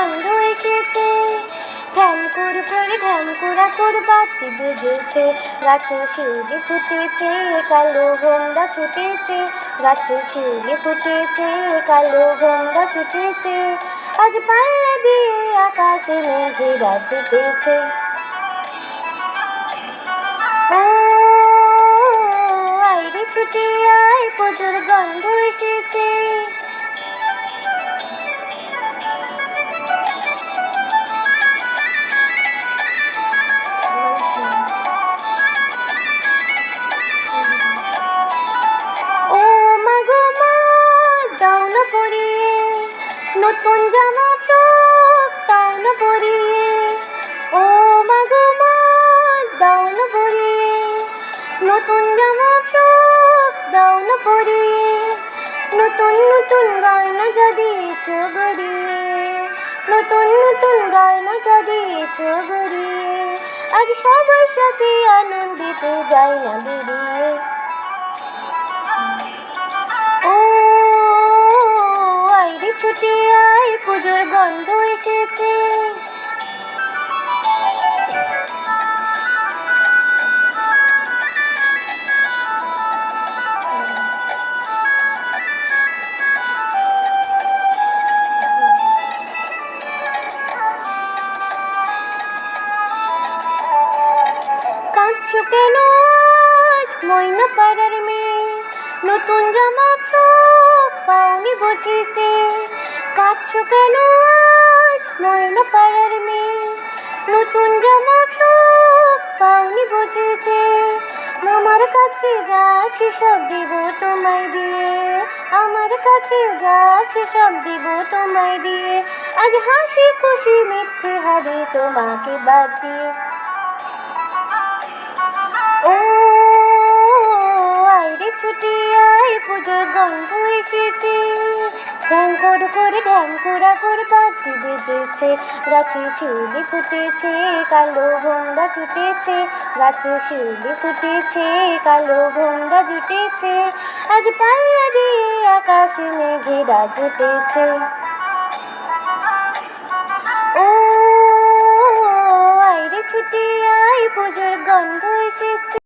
গন্ধ এসেছে। ঢ্যাম কুর করে ঢ্যাম কুড়া কুর বাতি বেজেছে। গাছে শিউলি ফুটেছে, কালো গঙ্গা ছুটেছে। গাছে শিউলি ফুটেছে, কালো গঙ্গা ছুটেছে। আজ পাল্লা দিয়ে আকাশে মেঘেরা ছুটেছে। ছুটে, আয় পুজোর গন্ধ এসেছে। নতুন জামা ফ্রক দাও না পরিয়ে, ও মাগো মা দাও না পরিয়ে। নতুন জামা ফ্রক দাও না পরিয়ে, নতুন নতুন গয়না যা দিয়েছ নতুন নতুন গয়না যা দিয়েছ আজ সবার সাথে আনন্দিতে যাই না বেরিয়ে। এসেছে কাঁদছো ময়না পাড়ার মেয়ে নতুন জামা ফ্রক পাওনি বুঝেছে কাঁদছো কেন? ময়না পাড়ার মেয়ে। নতুন জামা ফ্রক পাওনি বুঝেছে আমার কাছে যা আছে সব দিব তোমায় দিয়ে। আমার কাছে যা আছে সব দিব তোমায় দিয়ে। আজ হাসি খুশি মিথ্যে হবে তোমাকে বাদ দিয়ে। ছুটি আয়, পুজোর গন্ধ এসেছে। ঢ্যাং করে করে ঢ্যাং কোড়া করে বাতি বেজেছে। গাছে শিউলি ফুটেছে, কালো ভোমরা জুটেছে। গাছে শিউলি ফুটেছে, কালো ভোমরা জুটেছে। আজ পাল্লা দিয়ে আকাশে মেঘেরা জুটেছে ও আইরে ছুটি আয়, পুজোর গন্ধ এসেছে।